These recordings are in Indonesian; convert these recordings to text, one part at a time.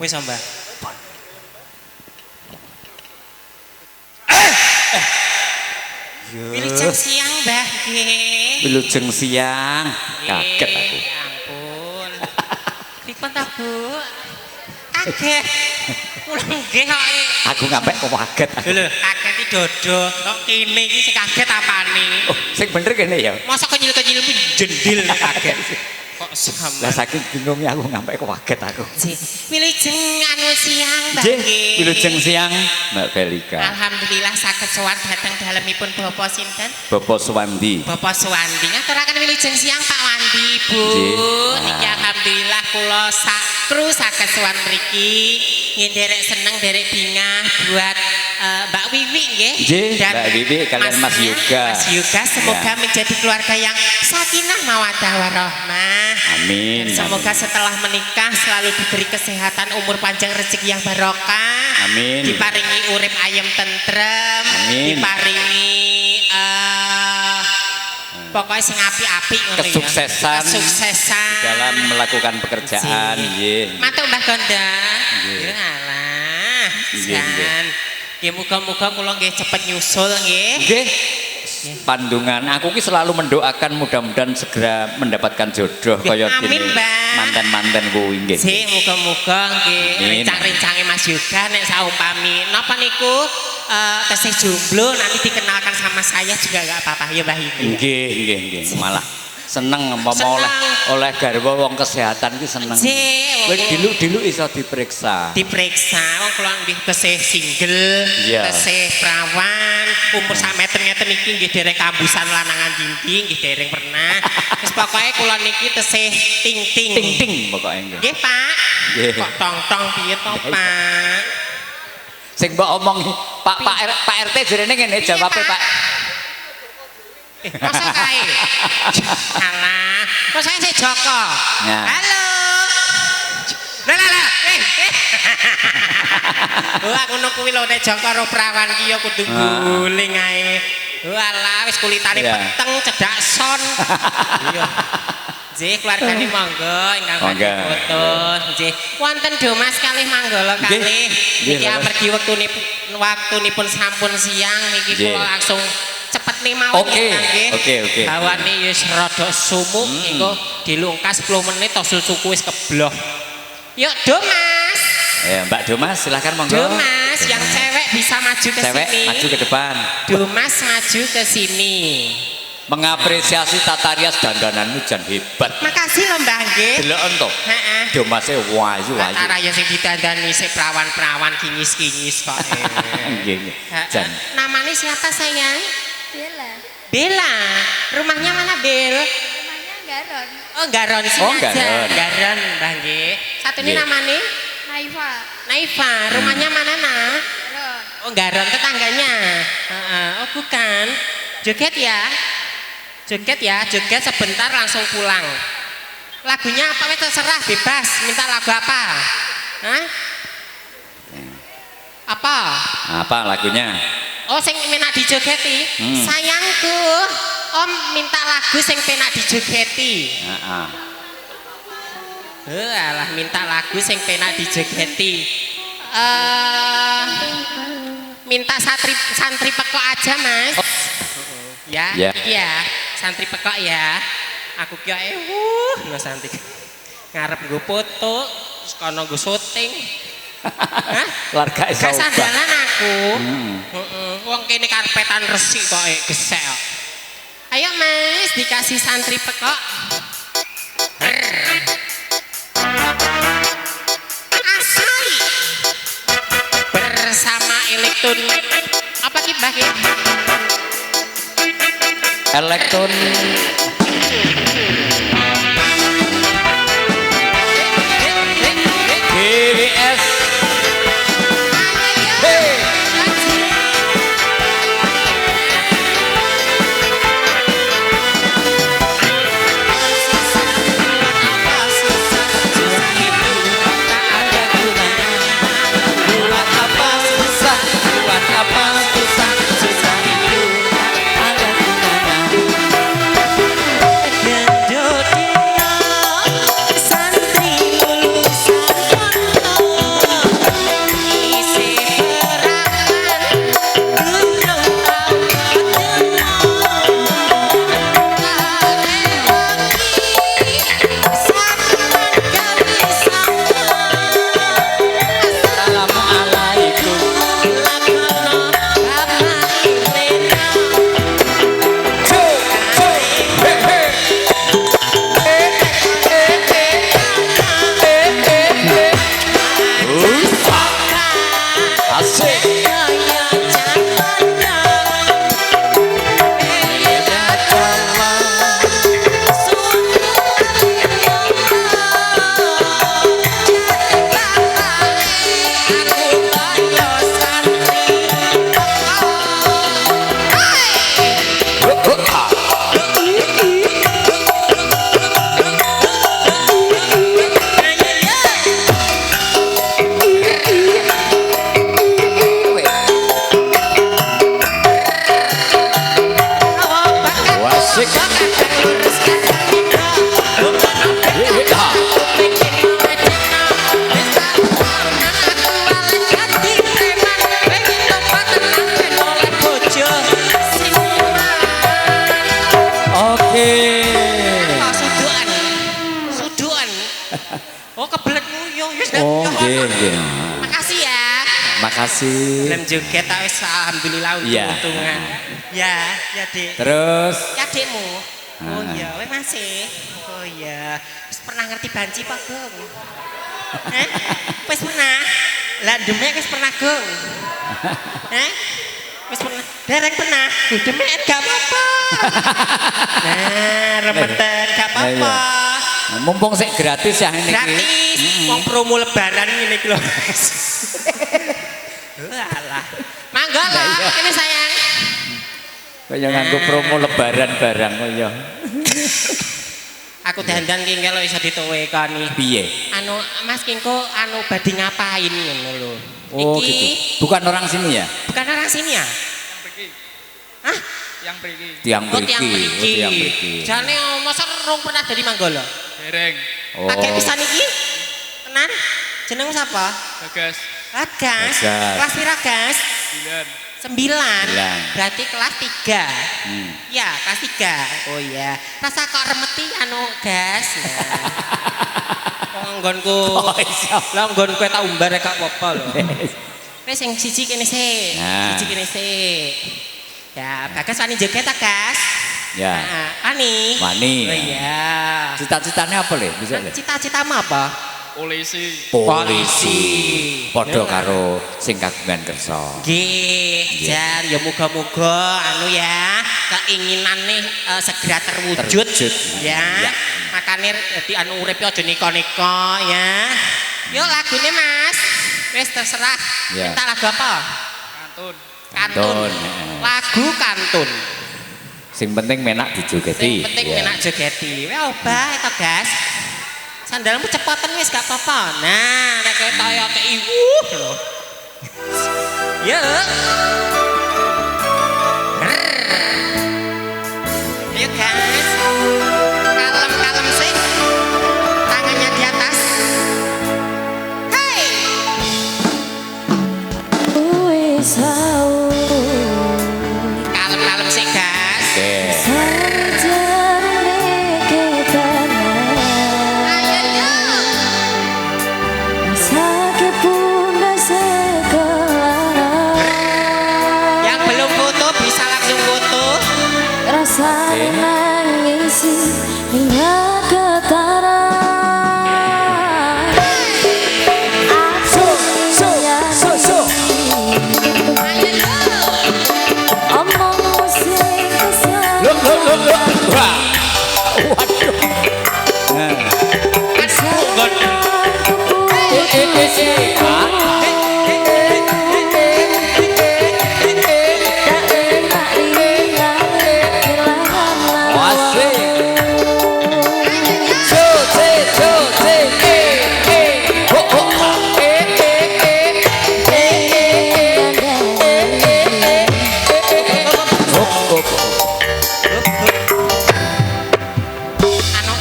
Wis Mbah. Wilujeng siang Mbah nggih. Wilujeng siang. Kaget aku. ya ampun. Pripun ta, Bu? Kaget. Kula nggih kok. Aku ngampek kok kaget. Lho, kaget iki dodo. Kok kene iki sing kaget apane? Oh, sing bener kene ya. Masa kenyil-kenyil jendil kaget. Kok. Lah saking bingungnya aku ngampek kok kaget aku. Wilujeng anu siang Mbah Nggih, wilujeng siang Mbak Belika. Alhamdulillah saged sowan dhateng dalemipun Bapak sinten? Bapak Suwandi. Bapak Suwandi ngaturaken wilujeng siang Pak Wandi, Bu. Niki Ah. alhamdulillah kula sak kru saged sowan mriki ngenderek seneng derek bingah buat eh, Mbak Wiwi. Nggih, Dan Mbak Wiwi kalian Mas masnya, Yoga. Mas Yoga semoga Ya. menjadi keluarga yang sakinah mawaddah warahmah. Amin. Dan semoga setelah menikah selalu diberi kesehatan, umur panjang, rezeki yang barokah. Amin. Diparingi urip ayem tentrem. Amin. Diparingi eh pokoknya sing apik-apik ngono ya. Kesuksesan Kesuksesan. dalam melakukan pekerjaan. Nggih. Matur Mbah Gonda. Nggih. Ya alah. Ya muga-muga kula nggih cepet nyusul nggih. Nggih. Pandungan aku ki selalu mendoakan mudah-mudahan segera mendapatkan jodoh kaya amin, Mbak. manten-manten kuwi nggih. Sih, muga-muga nggih rencang-rencange Mas Yoga nek saumpami napa niku eh tesih jomblo nanti dikenalkan sama saya juga enggak apa-apa ya Mbah Ibu. Nggih, nggih, nggih. Malah seneng umpama oleh oleh garwa wong kesehatan ki seneng. Wis dilu-dilu iso diperiksa. diperiksa wong kula nggih tesih single, Iya. tesih perawan, umur sak meter ngeten iki nggih dereng kambusan lanangan dinding nggih dereng pernah. Wis pokoke kula niki tesih ting-ting. Ting-ting pokoke nggih. Nggih, Pak. Nggih. Kok tong-tong piye to, Pak? Sing mbok omongi Pak Pak RT jarene ngene Iya, jawabe Pak. Masa kae? Kok saya si Joko? Ya. Halo. Lah lah lah, eh, eh. Wah, ngono kuwi lho nek Joko ro prawan ki ya kudu Ah. guling ae. Walah, wis kulitane Ya. peteng cedak son. Iya. Nggih, keluargane monggo ingkang badhe Monggo. foto. Nggih, wonten Domas kalih manggala Nggih. kalih. Iki amargi wektunipun waktunipun sampun siang niki kula langsung nih mawon Oke, oke, oke. Hawane wis rada sumuk Hmm. engko dilungkas 10 menit tosul suku wis kebloh. Yuk, Domas. Ya, Mbak Domas silakan monggo. Domas, yang cewek bisa maju ke Cewek sini. maju ke depan. Domas maju ke sini. Mengapresiasi tata rias dandananmu jan hebat. Makasih loh Mbah nggih. Delok ento. Heeh. Domase wayu wayu. Antara ya sing didandani sik perawan-perawan kinyis-kinyis kok. eh. Nggih. Jan. Namanya siapa sayang? Bella, Bella. Rumahnya mana Bel? rumahnya Garon, Oh Garon sini Oh, aja. Garon. Garon Mbah nggih. Satu ini Nggih. namanya Naifa, Naifa. Rumahnya mana nah? Garon, Oh Garon tetangganya. Heeh. Oh bukan. Joget ya? Joget ya, joget sebentar langsung pulang. Lagunya apa wes terserah bebas. Minta lagu apa? Hah? Apa? Apa lagunya? Oh sing penak dijogeti. Hmm. Sayangku, Om minta lagu sing penak dijogeti. Heeh. Eh, alah minta lagu sing penak dijogeti. Eh minta santri santri pekok aja, Mas. Ya, Ya. iya, santri pekok ya. Aku kira eh nggak santri. Ngarep gue foto, kono gue syuting. Warga iso Gak ubah. sandalan aku. Hmm. Heeh, wong kene karpetan resik kok eh, gesek. Ayo Mas, dikasih santri pekok. Asai. Bersama elektron apa ki Mbah ki? Elektron Terima kasih. nguyung wis Makasih ya. Makasih. Tak wis alhamdulillah untungan. Ya, ya Dik. Terus Ya Dekmu. Oh Ah. iya, we masih. Oh iya. Wis pernah ngerti banci apa, Gong? Eh? Wis pernah? Lah demek wis pernah, Gong? Eh? Wis pernah? Dereng pernah? Demek gak apa-apa. Nah, remetan gak apa-apa. mumpung sik gratis ya ini. Gratis. Wong promo lebaran ngene iki lho. Alah. Mangga lah, iya. ini sayang. Kaya nganggo promo lebaran barang kaya. Aku dandan ki kalau iso ditowekani. Piye? Anu Mas Kingko anu badhe ngapain ngono lho. Oh Iki gitu. Bukan orang sini ya? bukan orang sini ya? Hah? yang pergi Tiang Oh, tiang beriki. mriki. Oh, tiang beriki. Jane oh, masa rong pernah dari Manggala? dereng Oh. Pakai pisan iki? Tenan? Jenengmu sapa? bagas Bagas. Bagas. Kelas pira, Gas? Sembilan. Sembilan. Berarti kelas tiga. Hmm. Ya, kelas tiga. Oh iya. Rasa kok remeti anu, Gas. Wong nggonku. Oh, iya. Lah nggonku tak umbar gak apa-apa lho. Wis sing siji kene sik. Nah. Siji kene sik. Ya, Bagas wani joget ta, Gas? Ya. Heeh, wani. Wani. Oh iya. Cita-citanya apa le? Bisa le? Cita-citamu apa? Polisi Polisi. Padha karo sing kagungan kersa. Nggih, Jan, ya muga-muga anu ya, keinginane eh, segera terwujud. Terwujud. Ya. Ya. Makane dadi anu uripe aja neka-neka ya. Yuk lagune Mas. Wis terserah. Ya. Minta lagu apa? kantun Kantun. Kantun. Lagu kantun. Sing penting menak dijogeti. Sing penting Ya. enak jogeti. Weh obah itu, Gas. Sandalmu cepetan wis gak apa-apa. Nah, nek kowe toyo ke iwu lho. Yuk.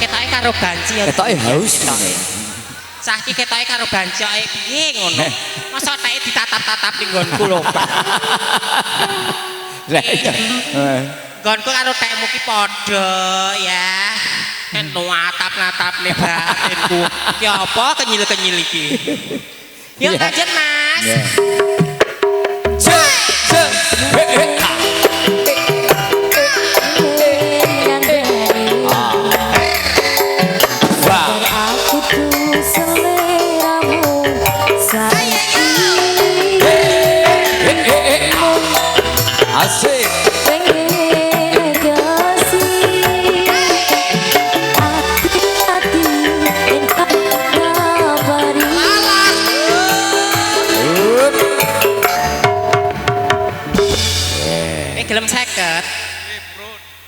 Ketoke karo banci ya. Ketoke haus ini. Saiki ketoke karo banci kok piye ngono. Masa teke ditatap-tatap ning nggonku lho. Lah iya. Eh. Nggonku karo tekmu ki padha ya. Kan natap-natap nih batinku. Ki apa kenyil-kenyil iki? Iya. lanjut Mas. Ya. Je, je,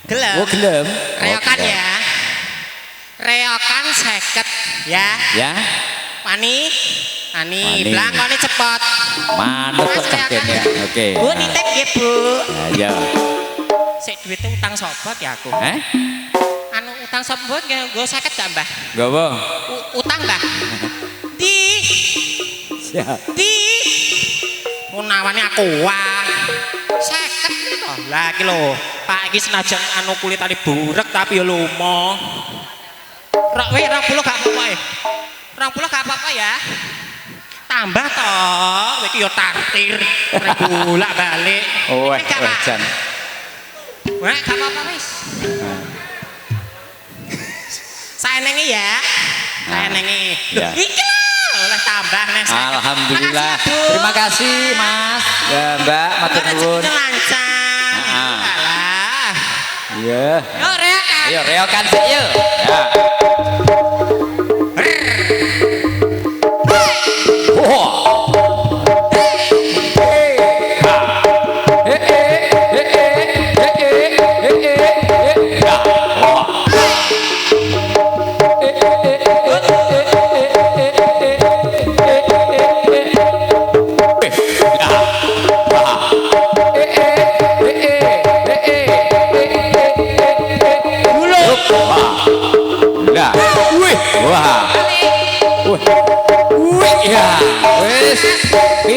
Gelem. Oh, gelem. Reokan Oke. ya. Reokan seket ya. Ya. Pani. Pani, Pani. belangkone cepot. Manut ya. Oke. Bu nitip nggih, Bu. Nah, ya. Sik duitnya utang sobat ya aku. Eh? Anu utang sobat nggih nggo 50 gak, Mbah? Gowo. U- utang, Mbah. Di, Siap. di. Menawane aku wah. 50 iki to. Lah iki lho, Pak iki senajan anu kulit tadi burek tapi ya lumo. Rok we 20 gak apa-apa ya. 20 gak apa-apa ya. Tambah toh, iki yo taktir, bolak balik. Oh, Pak? Jan. Wah, gak apa-apa wis. Saya nengi ya. Saya Nah, nengi. ya. Iki lho, oleh tambah nih. Alhamdulillah. Ya. Terima kasih, Mas. Ya, Mbak, matur nuwun. alah Iya. Yuk reokan. Yo reokan sih yo. Ya.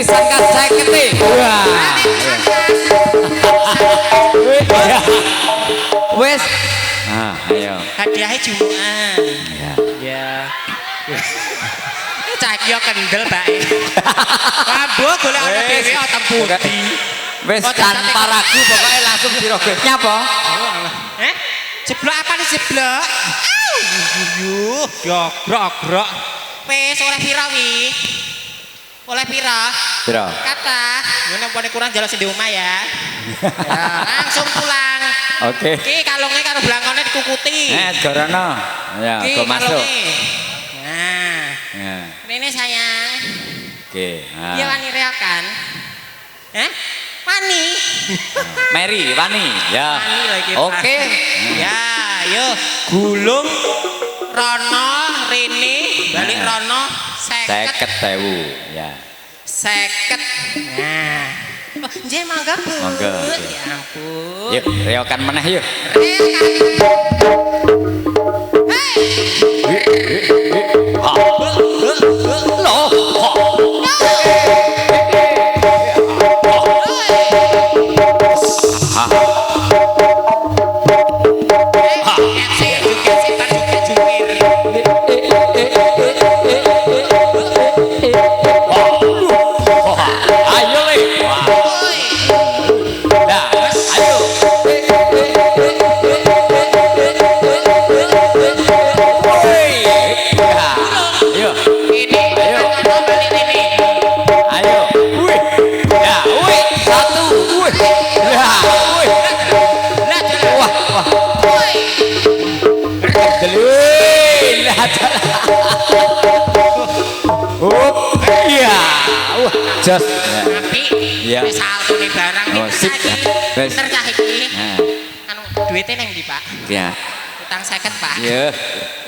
Saya seket wah. Wes. Ah ayo. Ya wes. tanpa ragu pokoknya langsung dirogoh nyapa eh? Jeblok apa nih jeblok? Yuh jogrok grok wes ora pira wi oleh pira? Piro? Kata, ngene pone kurang jalan di omah ya. ya. Langsung pulang. Oke, Ki kalungnya karo blangkone dikukuti. eh, Gorono, ya, Ki go masuk. Nah, ya, ini sayang. oke, Iya nah. wani reo kan? Eh? Wani. Mary, Wani, ya, Wani lagi. oke, Ya, yo. Gulung Rono Rini balik Nah. Rono seket sewu, ya. seket. Nah. Oh, Nggih mangga Bu. Monggo, oke. Ya ampun. Yuk, reokan meneh yuk. Reo jos. Ya. Iya. wis nih barang. Oh, sip. Pinter cah iki. Nah, Anu duitnya neng di Pak. ya. Utang seket Pak. Ya.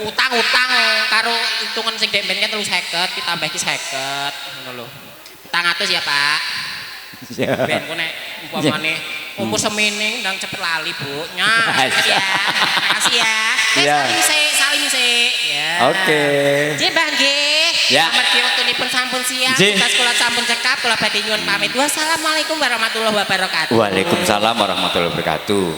Utang utang karo hitungan sing dek ben kan terus seket ditambah iki seket ngono lho. Utang atus ya Pak. Ya. Ben ku nek umpamane umur semining ndang cepet lali Bu. Nya. Makasih ya. Makasih ya. Eh, Iya. salim sik, salim sik. Ya. Oke. Nggih Mbah nggih. Ya. Amargi wektunipun sampun siang, tugas kula sampun cekap, kula badhe nyuwun pamit. Wassalamualaikum warahmatullahi wabarakatuh. Waalaikumsalam warahmatullahi wabarakatuh.